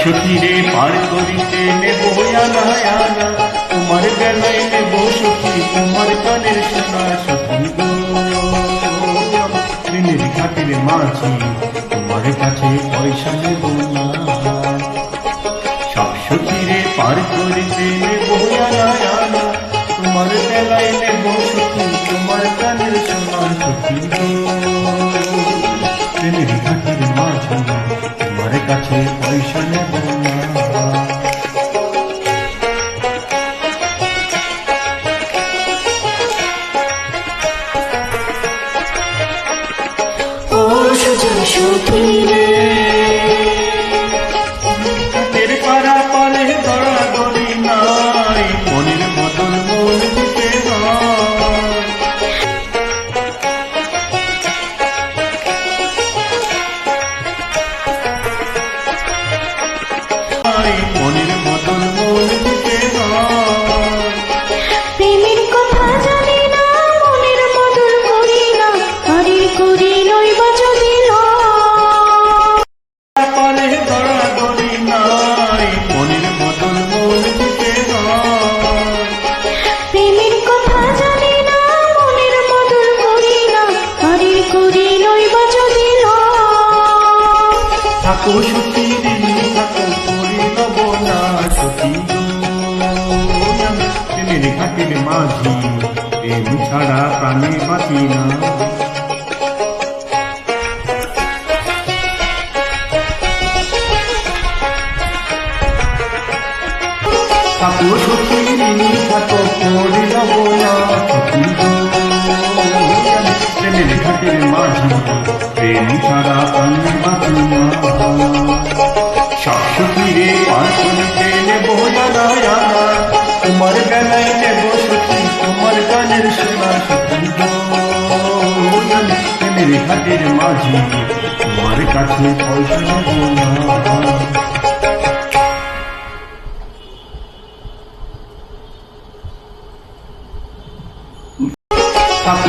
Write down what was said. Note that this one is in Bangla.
সখীরে পার করিতে নেব আনা আনা তোমার বেলায় নেব সখী তোমার কানের শোনা সখী দিনের ঘাটের মাঝি তোমার কাছে পয়সা নেব না। সব সখীরে পার করিতে নেব আনা আনা তোমার বেলায় নেব সখী তোমার কানের শোনা সখী তোমার কাছে পয়সা নেব ও সুজন সখীরে থাকো দিন থাকো করি লব না সখী গো। প্রেমের ঘাটের মাঝি প্রেম ছাড়া প্রাণে না ঘাটের মাঝি প্রেম ছাড়া জানা তোমার বেলায় নেব তোমার গানের মাঝি তোমার কাছে পয়সা